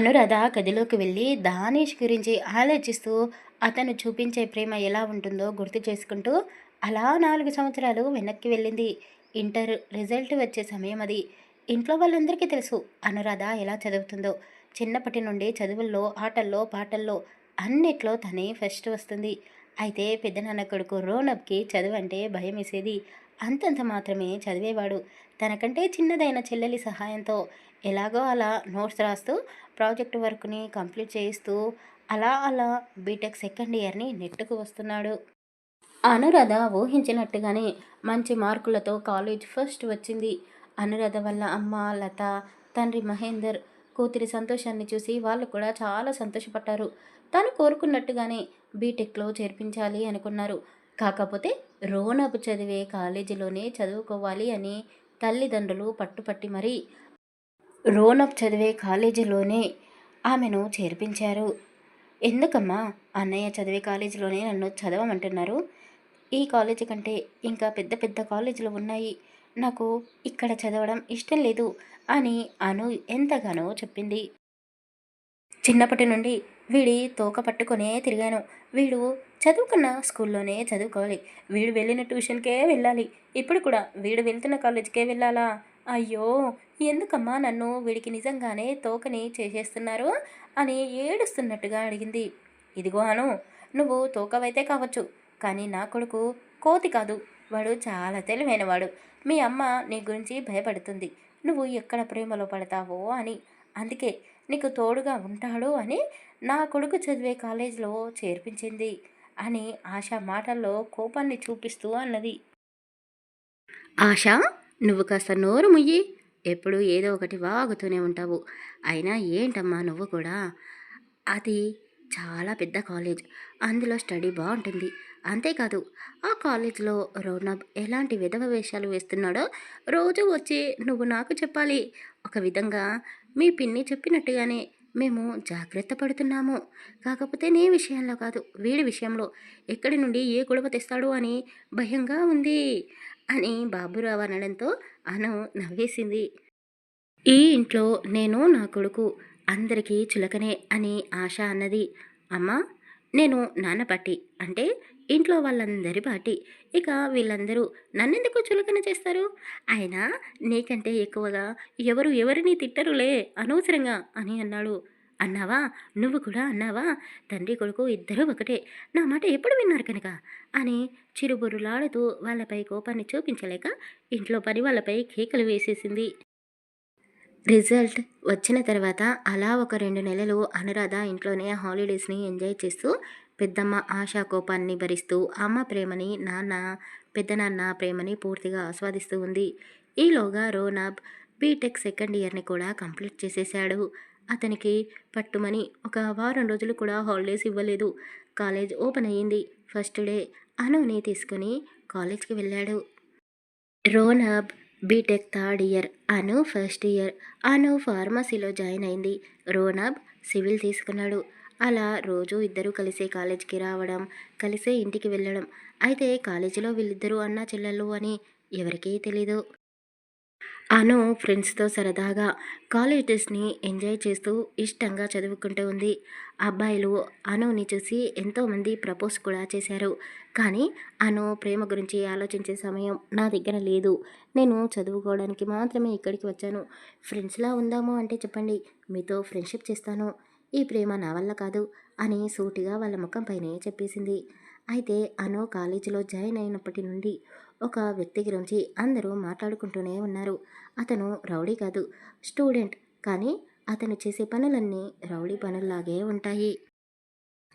అనురాధ గదిలోకి వెళ్ళి దానేష్ గురించి ఆలోచిస్తూ అతను చూపించే ప్రేమ ఎలా ఉంటుందో గుర్తు చేసుకుంటూ అలా నాలుగు సంవత్సరాలు వెనక్కి వెళ్ళింది. ఇంటర్ రిజల్ట్ వచ్చే సమయం అది. ఇంట్లో వాళ్ళందరికీ తెలుసు అనురాధ ఎలా చదువుతుందో. చిన్నప్పటి నుండి చదువుల్లో ఆటల్లో పాటల్లో అన్నిట్లో తనే ఫస్ట్ వస్తుంది. అయితే పెద్దనాన్న కొడుకు రోనబ్కి చదువు అంటే భయం వేసేది. అంతంత మాత్రమే చదివేవాడు. తనకంటే చిన్నదైన చెల్లెలి సహాయంతో ఎలాగో అలా నోట్స్ రాస్తూ ప్రాజెక్ట్ వర్క్ని కంప్లీట్ చేయిస్తూ అలా అలా బీటెక్ సెకండ్ ఇయర్ని నెట్టుకు వస్తున్నాడు. అనురాధ ఊహించినట్టుగానే మంచి మార్కులతో కాలేజ్ ఫస్ట్ వచ్చింది. అనురాధ వల్ల అమ్మ లత తండ్రి మహేందర్ కూతురి సంతోషాన్ని చూసి వాళ్ళు కూడా చాలా సంతోషపడ్డారు. తను కోరుకున్నట్టుగానే బీటెక్లో చేర్పించాలి అనుకున్నారు. కాకపోతే రోనబు చదివే కాలేజీలోనే చదువుకోవాలి అని తల్లిదండ్రులు పట్టుపట్టి మరీ రోనప్ చదివే కాలేజీలోనే ఆమెను చేర్పించారు. ఎందుకమ్మా? అన్నయ్య చదివే కాలేజీలోనే నన్ను చదవమంటున్నారు. ఈ కాలేజీ కంటే ఇంకా పెద్ద పెద్ద కాలేజీలు ఉన్నాయి. నాకు ఇక్కడ చదవడం ఇష్టం లేదు అని అను ఎంతగానో చెప్పింది. చిన్నప్పటి నుండి వీడి తోక పట్టుకునే తిరిగాను. వీడు చదువుకున్న స్కూల్లోనే చదువుకోవాలి. వీడు వెళ్ళిన ట్యూషన్కే వెళ్ళాలి. ఇప్పుడు కూడా వీడు వెళ్తున్న కాలేజీకే వెళ్ళాలా? అయ్యో ఎందుకమ్మా నన్ను వీడికి నిజంగానే తోకని చేసేస్తున్నారు అని ఏడుస్తున్నట్టుగా అడిగింది. ఇదిగో అను నువ్వు తోకవైతే కావచ్చు కానీ నా కొడుకు కోతి కాదు. వాడు చాలా తెలివైనవాడు. మీ అమ్మ నీ గురించి భయపడుతుంది. నువ్వు ఎక్కడ ప్రేమలో పడతావో అని. అందుకే నీకు తోడుగా ఉంటాడు అని నా కొడుకు చదివే కాలేజీలో చేర్పించింది అని ఆశ మాటల్లో కోపాన్ని చూపిస్తూ అన్నది. ఆశ? నువ్వు కాస్త నోరు ముయ్యి. ఎప్పుడు ఏదో ఒకటి వాగుతూనే ఉంటావు. అయినా ఏంటమ్మా నువ్వు కూడా? అది చాలా పెద్ద కాలేజ్. అందులో స్టడీ బాగుంటుంది. అంతేకాదు ఆ కాలేజ్లో రౌనబ్ ఎలాంటి విధవ వేషాలు వేస్తున్నాడో రోజు వచ్చి నువ్వు నాకు చెప్పాలి. ఒక విధంగా మీ పిన్ని చెప్పినట్టుగానే మేము జాగ్రత్త పడుతున్నాము. కాకపోతే నీ విషయంలో కాదు వీడి విషయంలో. ఎక్కడి నుండి ఏ గొడవ తెస్తాడు అని భయంగా ఉంది. అని బాబురావు అనడంతో అను నవ్వేసింది. ఈ ఇంట్లో నేను నా కొడుకు అందరికీ చులకనే అని ఆశ అన్నది. అమ్మా నేను నాన్న పట్టి అంటే ఇంట్లో వాళ్ళందరి పాటి ఇక వీళ్ళందరూ నన్నెందుకు చులకన చేస్తారు? అయినా నీకంటే ఎక్కువగా ఎవరు ఎవరిని తిట్టరులే అనవసరంగా అని అన్నాడు. అన్నావా? నువ్వు కూడా అన్నావా? తండ్రి కొడుకు ఇద్దరూ ఒకటే. నా మాట ఎప్పుడు విన్నారు కనుక? అని చిరుబురులాడుతూ వాళ్ళపై కోపాన్ని చూపించలేక ఇంట్లో పని వాళ్ళపై కేకలు వేసేసింది. రిజల్ట్ వచ్చిన తర్వాత అలా ఒక రెండు నెలలు అనురాధ ఇంట్లోనే హాలిడేస్ని ఎంజాయ్ చేస్తూ పెద్దమ్మ ఆశా కోపాన్ని భరిస్తూ అమ్మ ప్రేమని నాన్న పెద్దనాన్న ప్రేమని పూర్తిగా ఆస్వాదిస్తూ ఉంది. ఈలోగా రోనాబ్ బీటెక్ సెకండ్ ఇయర్ని కూడా కంప్లీట్ చేసేశాడు. అతనికి పట్టుమని ఒక వారం రోజులు కూడా హాలిడేస్ ఇవ్వలేదు. కాలేజ్ ఓపెన్ అయ్యింది. ఫస్ట్ డే అనుని తీసుకుని కాలేజ్కి వెళ్ళాడు. Ronab BTech third year Anu first year Anu ఫార్మసీలో join అయింది. రోనబ్ సివిల్ తీసుకున్నాడు. అలా రోజు ఇద్దరూ కలిసే కాలేజీకి రావడం కలిసే ఇంటికి వెళ్ళడం. అయితే కాలేజీలో వీళ్ళిద్దరూ అన్నా చెల్లెళ్ళు అని ఎవరికీ తెలీదు. అను ఫ్రెండ్స్తో సరదాగా కాలేజ్ డేస్ని ఎంజాయ్ చేస్తూ ఇష్టంగా చదువుకుంటూ ఉంది. అబ్బాయిలు అనుని చూసి ఎంతోమంది ప్రపోజ్ కూడా చేశారు. కానీ అను ప్రేమ గురించి ఆలోచించే సమయం నా దగ్గర లేదు. నేను చదువుకోవడానికి మాత్రమే ఇక్కడికి వచ్చాను. ఫ్రెండ్స్లా ఉందాము అంటే చెప్పండి. మీతో ఫ్రెండ్షిప్ చేస్తాను. ఈ ప్రేమ నా వల్ల కాదు అని సూటిగా వాళ్ళ ముఖంపైనే చెప్పేసింది. అయితే అను కాలేజీలో జాయిన్ అయినప్పటి నుండి ఒక వ్యక్తి గురించి అందరూ మాట్లాడుకుంటూనే ఉన్నారు. అతను రౌడీ కాదు స్టూడెంట్. కానీ అతను చేసే పనులన్నీ రౌడీ పనుల్లాగే ఉంటాయి.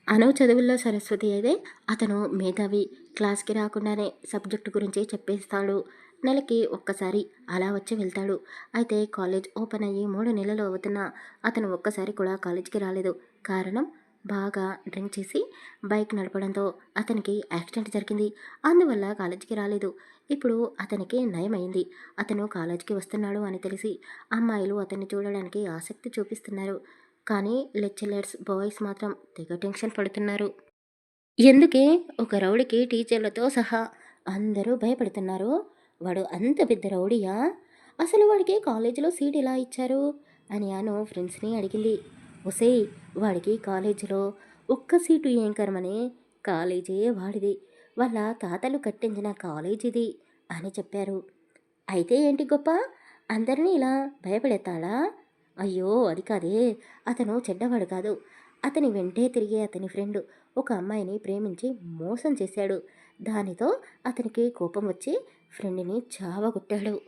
అను చదువుల్లో సరస్వతి అయితే అతను మేధావి. క్లాస్కి రాకుండానే సబ్జెక్టు గురించి చెప్పేస్తాడు. నెలకి ఒక్కసారి అలా వచ్చి వెళ్తాడు. అయితే కాలేజ్ ఓపెన్ అయ్యి మూడు నెలలు అవుతున్నా అతను ఒక్కసారి కూడా కాలేజ్కి రాలేదు. కారణం బాగా డ్రింక్ చేసి బైక్ నడపడంతో అతనికి యాక్సిడెంట్ జరిగింది. అందువల్ల కాలేజీకి రాలేదు. ఇప్పుడు అతనికి నయమైంది అతను కాలేజీకి వస్తున్నాడు అని తెలిసి అమ్మాయిలు అతన్ని చూడడానికి ఆసక్తి చూపిస్తున్నారు. కానీ లెక్చరర్స్ బాయ్స్ మాత్రం తెగ టెన్షన్ పడుతున్నారు. ఎందుకే? ఒక రౌడీకి టీచర్లతో సహా అందరూ భయపడుతున్నారు. వాడు అంత పెద్ద రౌడీయా? అసలు వాడికి కాలేజీలో సీట్ ఎలా ఇచ్చారు? అని అను ఫ్రెండ్స్ని అడిగింది. ఒసే వాడికి కాలేజీలో ఒక్క సీటు ఏంకరమని కాలేజీ వాడిది. వాళ్ళ తాతలు కట్టించిన కాలేజీది అని చెప్పారు. అయితే ఏంటి గొప్ప? అందరినీ ఇలా భయపడేతాడా అయ్యో అది కాదే. అతను చెడ్డవాడు కాదు. అతని వెంటే తిరిగే అతని ఫ్రెండ్ ఒక అమ్మాయిని ప్రేమించి మోసం చేశాడు. దానితో అతనికి కోపం వచ్చి ఫ్రెండ్ని చావగొట్టాడు.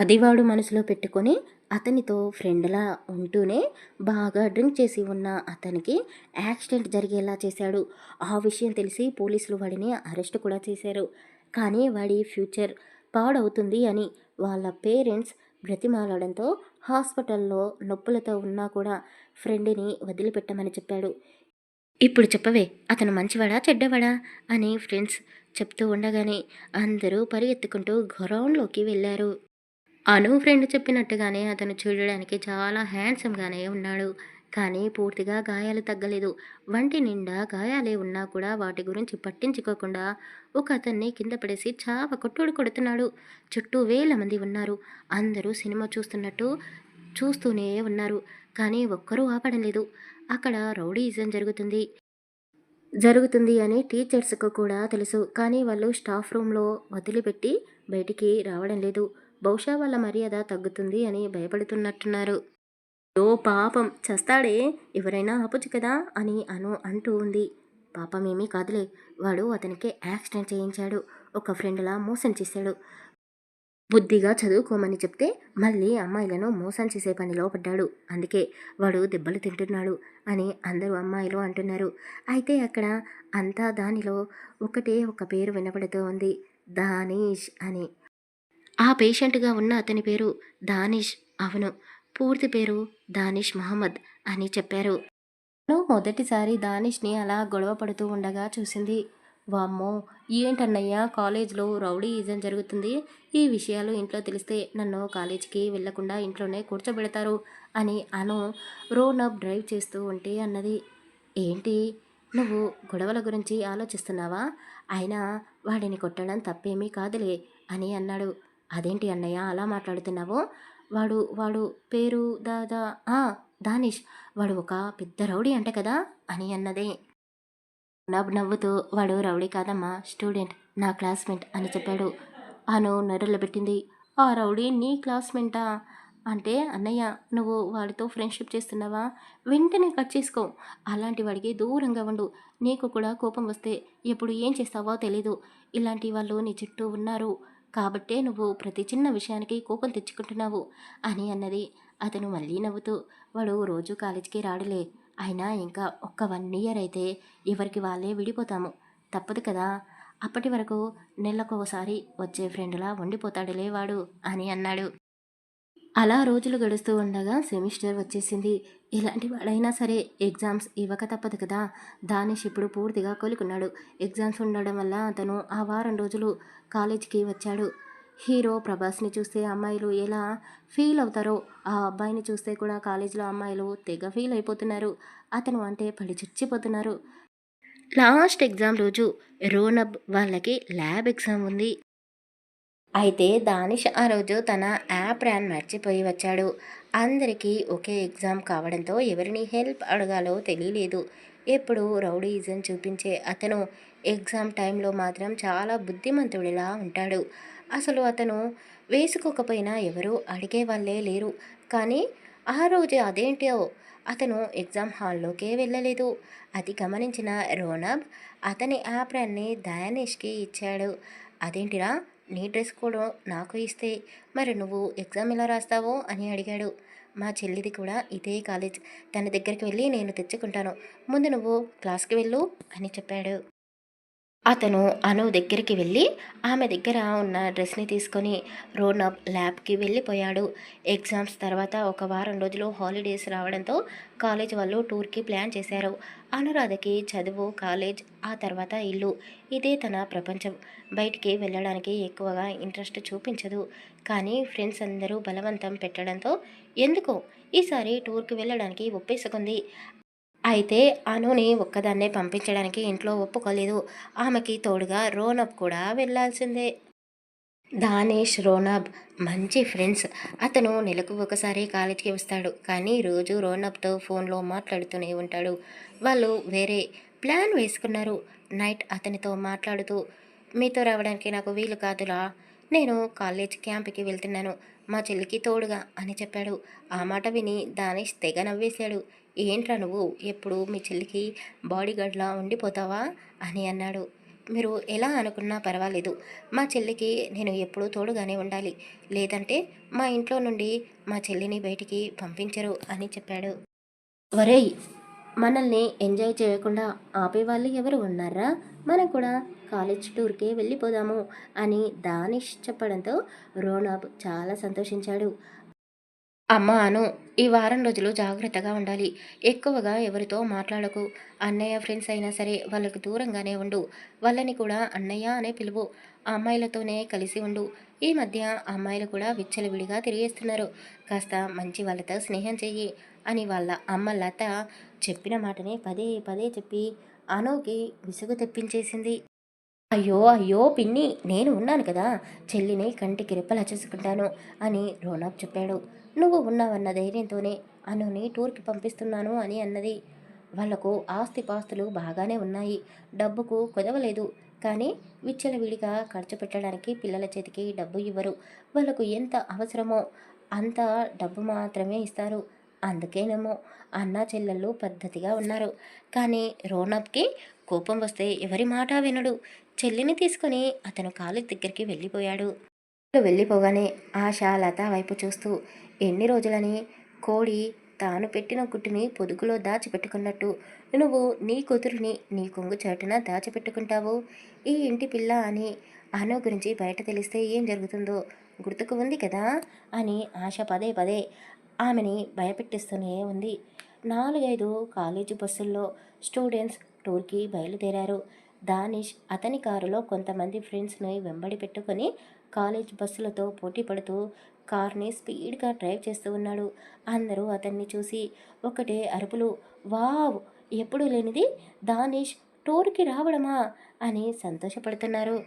అది వాడు మనసులో పెట్టుకొని అతనితో ఫ్రెండ్లా ఉంటూనే బాగా డ్రింక్ చేసి ఉన్న అతనికి యాక్సిడెంట్ జరిగేలా చేశాడు. ఆ విషయం తెలిసి పోలీసులు వాడిని అరెస్ట్ కూడా చేశారు. కానీ వాడి ఫ్యూచర్ పాడవుతుంది అని వాళ్ళ పేరెంట్స్ బ్రతిమాలడంతో హాస్పిటల్లో నొప్పులతో ఉన్నా కూడా ఫ్రెండ్ని వదిలిపెట్టమని చెప్పాడు. ఇప్పుడు చెప్పవే అతను మంచివాడా చెడ్డవాడా? అని ఫ్రెండ్స్ చెప్తూ ఉండగానే అందరూ పరిగెత్తుకుంటూ గ్రౌండ్లోకి వెళ్ళారు. అను ఫ్రెండ్ చెప్పినట్టుగానే అతను చూడడానికి చాలా హ్యాండ్సమ్గానే ఉన్నాడు. కానీ పూర్తిగా గాయాలు తగ్గలేదు. వంటి నిండా గాయాలే ఉన్నా కూడా వాటి గురించి పట్టించుకోకుండా ఒక అతన్ని కింద పడేసి చావ కొట్టుడు కొడుతున్నాడు. చుట్టూ వేల మంది ఉన్నారు. అందరూ సినిమా చూస్తున్నట్టు చూస్తూనే ఉన్నారు. కానీ ఒక్కరూ ఆపడం లేదు. అక్కడ రౌడీజం జరుగుతుంది. జరుగుతుంది అని టీచర్స్కు కూడా తెలుసు. కానీ వాళ్ళు స్టాఫ్ రూమ్లో వదిలిపెట్టి బయటికి రావడం లేదు. బహుశా వాళ్ళ మర్యాద తగ్గుతుంది అని భయపడుతున్నట్టున్నారు. ఓ పాపం చస్తాడే ఎవరైనా ఆపొచ్చు కదా అని అను అంటూ ఉంది. పాపం ఏమీ కాదులే వాడు అతనికి యాక్సిడెంట్ చేయించాడు ఒక ఫ్రెండ్లా మోసం చేశాడు. బుద్ధిగా చదువుకోమని చెప్తే మళ్ళీ అమ్మాయిలను మోసం చేసే పనిలో పడ్డాడు. అందుకే వాడు దెబ్బలు తింటున్నాడు అని అందరూ అమ్మాయిలు అంటున్నారు. అయితే అక్కడ అంతా దానిలో ఒకటే ఒక పేరు వినపడుతూ ఉంది దానీష్ అని. ఆ పేషెంట్గా ఉన్న అతని పేరు దానిష్. అవును పూర్తి పేరు దానిష్ మహమ్మద్ అని చెప్పారు. తను మొదటిసారి దానిష్ని అలా గొడవ పడుతూ ఉండగా చూసింది. వామ్మో ఏంటన్నయ్యా కాలేజ్లో రౌడీయిజం జరుగుతుంది. ఈ విషయాలు ఇంట్లో తెలిస్తే నన్ను కాలేజీకి వెళ్ళకుండా ఇంట్లోనే కూర్చోబెడతారు అని అను రోనప్ డ్రైవ్ చేస్తూ ఉంటే అన్నది ఏంటి? నువ్వు గొడవల గురించి ఆలోచిస్తున్నావా? అయినా వాడిని కొట్టడం తప్పేమీ కాదులే అని అన్నాడు. అదేంటి అన్నయ్య అలా మాట్లాడుతున్నావు? వాడు వాడు పేరు దాదా దానిష్. వాడు ఒక పెద్ద రౌడీ అంట కదా? అని అన్నదే. నవ్వు నవ్వుతూ వాడు రౌడీ కాదమ్మా స్టూడెంట్ నా క్లాస్మేట్ అని చెప్పాడు. అను నర్రలు పెట్టింది. ఆ రౌడీ నీ క్లాస్మేటా? అంటే అన్నయ్య నువ్వు వాడితో ఫ్రెండ్షిప్ చేస్తున్నావా? వెంటనే కట్ చేసుకో. అలాంటి వాడికి దూరంగా ఉండు. నీకు కూడా కోపం వస్తే ఎప్పుడు ఏం చేస్తావో తెలీదు. ఇలాంటి వాళ్ళు నీ చుట్టూ ఉన్నారు. కాబట్టే నువ్వు ప్రతి చిన్న విషయానికి కోపం తెచ్చుకుంటున్నావు అని అన్నది. అతను మళ్ళీ నవ్వుతూ వాడు రోజు కాలేజీకి రాడులే. అయినా ఇంకా ఒక్క వన్ ఇయర్ అయితే ఎవరికి వాళ్ళే విడిపోతాము. తప్పదు కదా. అప్పటి వరకు నెలకొకసారి వచ్చే ఫ్రెండ్లా ఉండిపోతాడులే వాడు అని అన్నాడు. అలా రోజులు గడుస్తూ ఉండగా సెమిస్టర్ వచ్చేసింది. ఇలాంటి వాడైనా సరే ఎగ్జామ్స్ ఇవ్వక తప్పదు కదా. దానిష్ ఇప్పుడు పూర్తిగా కోలుకున్నాడు. ఎగ్జామ్స్ ఉండడం వల్ల అతను ఆ వారం రోజులు కాలేజీకి వచ్చాడు. హీరో ప్రభాస్ని చూస్తే అమ్మాయిలు ఎలా ఫీల్ అవుతారో ఆ అబ్బాయిని చూస్తే కూడా కాలేజీలో అమ్మాయిలు తెగ ఫీల్ అయిపోతున్నారు. అతను అంటే పడి చచ్చిపోతున్నారు. లాస్ట్ ఎగ్జామ్ రోజు రోనబ్ వాళ్ళకి ల్యాబ్ ఎగ్జామ్ ఉంది. అయితే దానిష్ ఆ రోజు తన యాప్ ర్యాన్ మర్చిపోయి వచ్చాడు. అందరికీ ఒకే ఎగ్జామ్ కావడంతో ఎవరిని హెల్ప్ అడగాలో తెలియలేదు ఎప్పుడు రౌడీయిజం చూపించే అతను ఎగ్జామ్ టైంలో మాత్రం చాలా బుద్ధిమంతుడిలా ఉంటాడు. అసలు అతను వేసుకోకపోయినా ఎవరూ అడిగే వాళ్ళే లేరు. కానీ ఆ రోజు అదేంటో అతను ఎగ్జామ్ హాల్లోకే వెళ్ళలేదు. అది గమనించిన రోనబ్ అతని యాప్రాన్ని దయానిష్కి ఇచ్చాడు. అదేంటిరా? నీ డ్రెస్ కూడా నాకు ఇస్తే మరి నువ్వు ఎగ్జామ్ ఎలా రాస్తావో అని అడిగాడు. మా చెల్లిది కూడా ఇదే కాలేజ్. తన దగ్గరికి వెళ్ళి నేను తెచ్చుకుంటాను. ముందు నువ్వు క్లాస్కి వెళ్ళు అని చెప్పాడు. అతను అను దగ్గరికి వెళ్ళి ఆమె దగ్గర ఉన్న డ్రెస్ని తీసుకొని రోనబ్ ల్యాబ్కి వెళ్ళిపోయాడు. ఎగ్జామ్స్ తర్వాత ఒక వారం రోజులు హాలిడేస్ రావడంతో కాలేజ్ వాళ్ళు టూర్కి ప్లాన్ చేశారు. అనురాధకి చదువు కాలేజ్ ఆ తర్వాత ఇల్లు. ఇదే తన ప్రపంచం. బయటికి వెళ్ళడానికి ఎక్కువగా ఇంట్రెస్ట్ చూపించదు. కానీ ఫ్రెండ్స్ అందరూ బలవంతం పెట్టడంతో ఎందుకో? ఈసారి టూర్కి వెళ్ళడానికి ఒప్పేసుకుంది. అయితే అనుని ఒక్కదాన్నే పంపించడానికి ఇంట్లో ఒప్పుకోలేదు. ఆమెకి తోడుగా రోనప్ కూడా వెళ్ళాల్సిందే. దానేష్ రోనబ్ మంచి ఫ్రెండ్స్. అతను నెలకు ఒకసారి కాలేజీకి వస్తాడు. కానీ రోజు రోనబ్తో ఫోన్లో మాట్లాడుతూనే ఉంటాడు. వాళ్ళు వేరే ప్లాన్ వేసుకున్నారు. నైట్ అతనితో మాట్లాడుతూ మీతో రావడానికి నాకు వీలు కాదురా. నేను కాలేజ్ క్యాంప్కి వెళ్తున్నాను. మా చెల్లికి తోడుగా అని చెప్పాడు. ఆ మాట విని దానేష్ తెగ నవ్వేశాడు. ఏంట్రా నువ్వు? ఎప్పుడు మీ చెల్లికి బాడీగార్డ్లా ఉండిపోతావా? అని అన్నాడు. మీరు ఎలా అనుకున్నా పర్వాలేదు. మా చెల్లికి నేను ఎప్పుడూ తోడుగానే ఉండాలి. లేదంటే మా ఇంట్లో నుండి మా చెల్లిని బయటికి పంపించరు అని చెప్పాడు. ఒరేయ్ మనల్ని ఎంజాయ్ చేయకుండా ఆపేవాళ్ళు ఎవరు ఉన్నారా? మనం కూడా కాలేజ్ టూర్కే వెళ్ళిపోదాము అని దానిష్ చెప్పడంతో రోనాబ్ చాలా సంతోషించాడు. అమ్మ అను ఈ వారం రోజులు జాగ్రత్తగా ఉండాలి. ఎక్కువగా ఎవరితో మాట్లాడకు. అన్నయ్య ఫ్రెండ్స్ అయినా సరే వాళ్ళకు దూరంగానే ఉండు. వాళ్ళని కూడా అన్నయ్య అనే పిలువు. అమ్మాయిలతోనే కలిసి ఉండు. ఈ మధ్య అమ్మాయిలు కూడా విచ్చలవిడిగా తిరిగేస్తున్నారు. కాస్త మంచి వాళ్ళతో స్నేహం చెయ్యి అని వాళ్ళ అమ్మ లత చెప్పిన మాటనే పదే పదే చెప్పి అనుకి విసుగు తెప్పించేసింది. అయ్యో అయ్యో పిన్ని నేను ఉన్నాను కదా చెల్లిని కంటికి రెప్పలా చూసుకుంటాను అని రోనాబ్ చెప్పాడు. నువ్వు ఉన్నావన్న ధైర్యంతోనే అనుని టూర్కి పంపిస్తున్నాను అని అన్నది. వాళ్ళకు ఆస్తి పాస్తులు బాగానే ఉన్నాయి. డబ్బుకు కుదవలేదు. కానీ విచ్చలవిడిగా ఖర్చు పెట్టడానికి పిల్లల చేతికి డబ్బు ఇవ్వరు. వాళ్ళకు ఎంత అవసరమో అంత డబ్బు మాత్రమే ఇస్తారు. అందుకేనేమో అన్నా చెల్లెళ్ళు పద్ధతిగా ఉన్నారు. కానీ రోనప్కి కోపం వస్తే ఎవరి మాట వినడు. చెల్లిని తీసుకుని అతను కాలేజ్ దగ్గరికి వెళ్ళిపోయాడు. వెళ్ళిపోగానే ఆశ లత వైపు చూస్తూ ఎన్ని రోజులని కోడి తాను పెట్టిన గుట్టుని పొదుగులో దాచిపెట్టుకున్నట్టు నువ్వు నీ కూతురిని నీ కొంగు చాటున దాచిపెట్టుకుంటావు? ఈ ఇంటి పిల్ల అని అను గురించి బయట తెలిస్తే ఏం జరుగుతుందో గుర్తుకు ఉంది కదా? అని ఆశ పదే పదే ఆమెని భయపెట్టిస్తూనే ఉంది. నాలుగైదు కాలేజీ బస్సుల్లో స్టూడెంట్స్ టూర్కి బయలుదేరారు. దానిష్ అతని కారులో కొంతమంది ఫ్రెండ్స్ని వెంబడి పెట్టుకొని కాలేజ్ బస్సులతో పోటీ పడుతూ కార్ని స్పీడ్గా డ్రైవ్ చేస్తూ ఉన్నాడు. అందరూ అతన్ని చూసి ఒకటే అరుపులు వావ్ ఎప్పుడు లేనిది దానిష్ టూర్కి రావడమా? అని సంతోషపడుతున్నారు.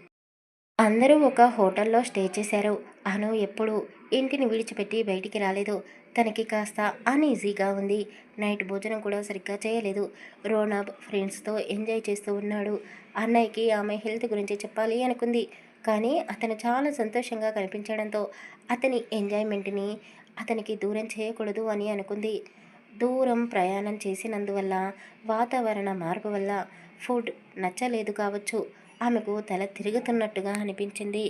అందరూ ఒక హోటల్లో స్టే చేశారు. అను ఎప్పుడు ఇంటిని విడిచిపెట్టి బయటికి రాలేదు. తనకి కాస్త అన్ఈజీగా ఉంది. నైట్ భోజనం కూడా సరిగ్గా చేయలేదు. రోనాబ్ ఫ్రెండ్స్తో ఎంజాయ్ చేస్తూ ఉన్నాడు. అన్నయ్యకి ఆమె హెల్త్ గురించి చెప్పాలి అనుకుంది. కానీ అతను చాలా సంతోషంగా కనిపించడంతో అతని ఎంజాయ్మెంట్ని అతనికి దూరం చేయకూడదు అని అనుకుంది. దూరం ప్రయాణం చేసినందువల్ల వాతావరణ మార్పు వల్ల ఫుడ్ నచ్చలేదు కావచ్చు. ఆమెకు తల తిరుగుతున్నట్టుగా అనిపించింది.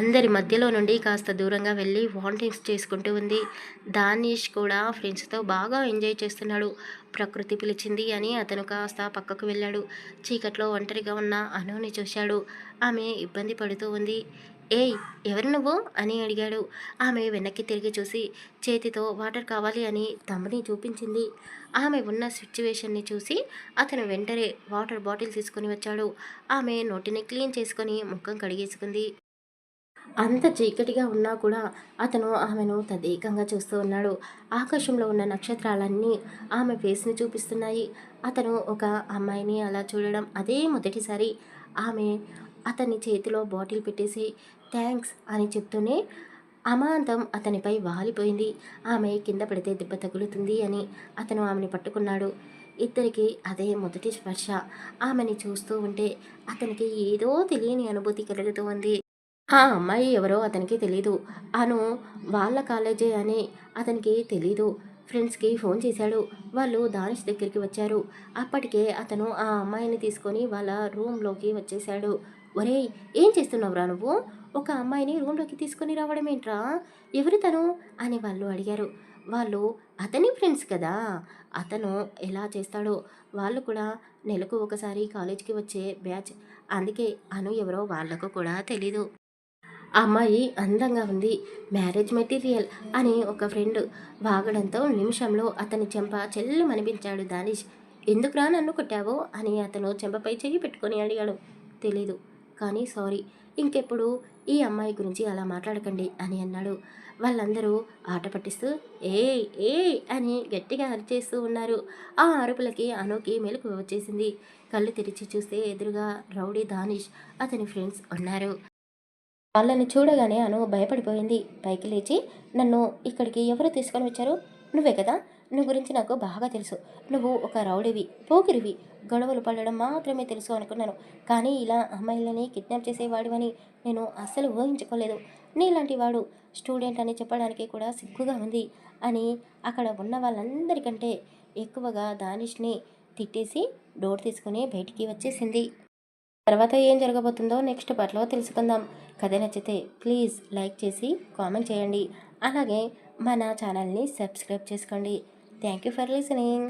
అందరి మధ్యలో నుండి కాస్త దూరంగా వెళ్ళి వాంటింగ్స్ చేసుకుంటూ ఉంది. దానిష్ కూడా ఫ్రెండ్స్తో బాగా ఎంజాయ్ చేస్తున్నాడు. ప్రకృతి పిలిచింది అని అతను కాస్త పక్కకు వెళ్ళాడు. చీకట్లో ఒంటరిగా ఉన్న అనుని చూశాడు. ఆమె ఇబ్బంది పడుతూ ఉంది. ఏయ్ ఎవరు నువ్వు? అని అడిగాడు. ఆమె వెనక్కి తిరిగి చూసి చేతితో వాటర్ కావాలి అని తమ్ముని చూపించింది. ఆమె ఉన్న సిచ్యువేషన్ని చూసి అతను వెంటనే వాటర్ బాటిల్ తీసుకొని వచ్చాడు. ఆమె నోటిని క్లీన్ చేసుకొని ముఖం కడిగేసుకుంది. అంత చీకటిగా ఉన్నా కూడా అతను ఆమెను తదేకంగా చూస్తూ ఉన్నాడు. ఆకాశంలో ఉన్న నక్షత్రాలన్నీ ఆమె ఫేస్ని చూపిస్తున్నాయి. అతను ఒక అమ్మాయిని అలా చూడడం అదే మొదటిసారి. ఆమె అతని చేతిలో బాటిల్ పెట్టేసి థ్యాంక్స్ అని చెప్తూనే అమాంతం అతనిపై వాలిపోయింది. ఆమె కింద పడితే దెబ్బ తగులుతుంది అని అతను ఆమెని పట్టుకున్నాడు. ఇద్దరికి అదే మొదటి స్పర్శ. ఆమెని చూస్తూ ఉంటే అతనికి ఏదో తెలియని అనుభూతి కలుగుతూ ఉంది. ఆ అమ్మాయి ఎవరో అతనికి తెలీదు. అను వాళ్ళ కాలేజే అని అతనికి తెలీదు. ఫ్రెండ్స్కి ఫోన్ చేశాడు. వాళ్ళు దానిష్ దగ్గరికి వచ్చారు. అప్పటికే అతను ఆ అమ్మాయిని తీసుకొని వాళ్ళ రూమ్లోకి వచ్చేశాడు. ఒరేయ్ ఏం చేస్తున్నావురా నువ్వు? ఒక అమ్మాయిని రూమ్లోకి తీసుకొని రావడం ఏంట్రా? ఎవరు తను? అని వాళ్ళు అడిగారు. వాళ్ళు అతని ఫ్రెండ్స్ కదా. అతను ఎలా చేస్తాడో. వాళ్ళు కూడా నెలకు ఒకసారి కాలేజీకి వచ్చే బ్యాచ్. అందుకే అను ఎవరో వాళ్ళకు కూడా తెలీదు. అమ్మాయి అందంగా ఉంది. మ్యారేజ్ మెటీరియల్ అని ఒక ఫ్రెండ్ వాగడంతో నిమిషంలో అతని చెంప చెల్లు మనిపించాడు దానిష్. ఎందుకురా నన్ను కొట్టావో? అని అతను చెంపపై చెయ్యి పెట్టుకొని అడిగాడు. తెలీదు. కానీ సారీ. ఇంకెప్పుడు ఈ అమ్మాయి గురించి అలా మాట్లాడకండి అని అన్నాడు. వాళ్ళందరూ ఆట పట్టిస్తూ ఏ ఏ అని గట్టిగా అరిచేస్తూ ఉన్నారు. ఆ అరుపులకి అనుకి మెలకు వచ్చేసింది. కళ్ళు తెరిచి చూస్తే ఎదురుగా రౌడీ దానిష్ అతని ఫ్రెండ్స్ ఉన్నారు. వాళ్ళని చూడగానే అను భయపడిపోయింది. పైకి లేచి నన్ను ఇక్కడికి ఎవరు తీసుకొని వచ్చారు? నువ్వే కదా? నువ్వు గురించి నాకు బాగా తెలుసు. నువ్వు ఒక రౌడివి పోకిరివి. గొడవలు పడడం మాత్రమే తెలుసు అనుకున్నాను. కానీ ఇలా అమ్మాయిలని కిడ్నాప్ చేసేవాడివని నేను అస్సలు ఊహించుకోలేదు. నీలాంటి వాడు స్టూడెంట్ అని చెప్పడానికి కూడా సిగ్గుగా ఉంది అని అక్కడ ఉన్న వాళ్ళందరికంటే ఎక్కువగా దానిష్ని తిట్టేసి డోర్ తీసుకుని బయటికి వచ్చేసింది. తర్వాత ఏం జరగబోతుందో నెక్స్ట్ పార్ట్లో తెలుసుకుందాం. కథ నచ్చితే ప్లీజ్ లైక్ చేసి కామెంట్ చేయండి. అలాగే మన ఛానల్ని సబ్స్క్రైబ్ చేసుకోండి. Thank you for listening.